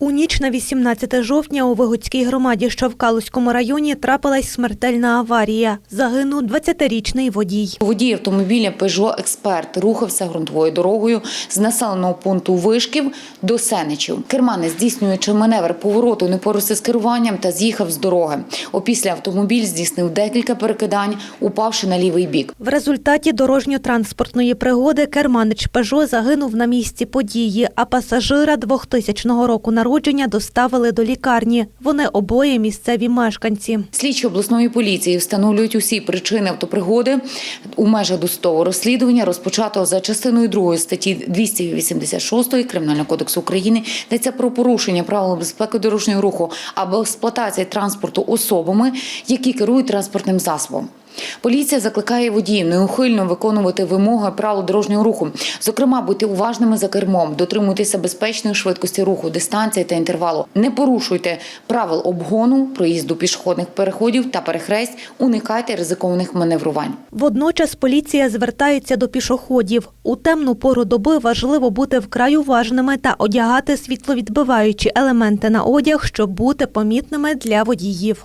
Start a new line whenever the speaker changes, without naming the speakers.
У ніч на 18 жовтня у Вигодській громаді, що в Калузькому районі, трапилась смертельна аварія. Загинув 20-річний водій.
Водій автомобіля Peugeot Експерт рухався ґрунтовою дорогою з населеного пункту Вишків до Сенечів. Керманець, здійснюючи маневр повороту, не поруся з керуванням та з'їхав з дороги. Опісля автомобіль здійснив декілька перекидань, упавши на лівий бік.
В результаті дорожньо-транспортної пригоди керманич Пежо загинув на місці події, а пасажира 2000 року народження доставили до лікарні. Вони обоє місцеві мешканці.
Слідчі обласної поліції встановлюють усі причини автопригоди у межах досудового розслідування, розпочатого за частиною 2 статті 286 Кримінального кодексу України, йдеться про порушення правил безпеки дорожнього руху або експлуатації транспорту особами, які керують транспортним засобом. Поліція закликає водіїв неухильно виконувати вимоги правил дорожнього руху. Зокрема, бути уважними за кермом, дотримуйтеся безпечної швидкості руху, дистанції та інтервалу. Не порушуйте правил обгону, проїзду пішохідних переходів та перехресть, уникайте ризикованих маневрувань.
Водночас поліція звертається до пішоходів. У темну пору доби важливо бути вкрай уважними та одягати світловідбиваючі елементи на одяг, щоб бути помітними для водіїв.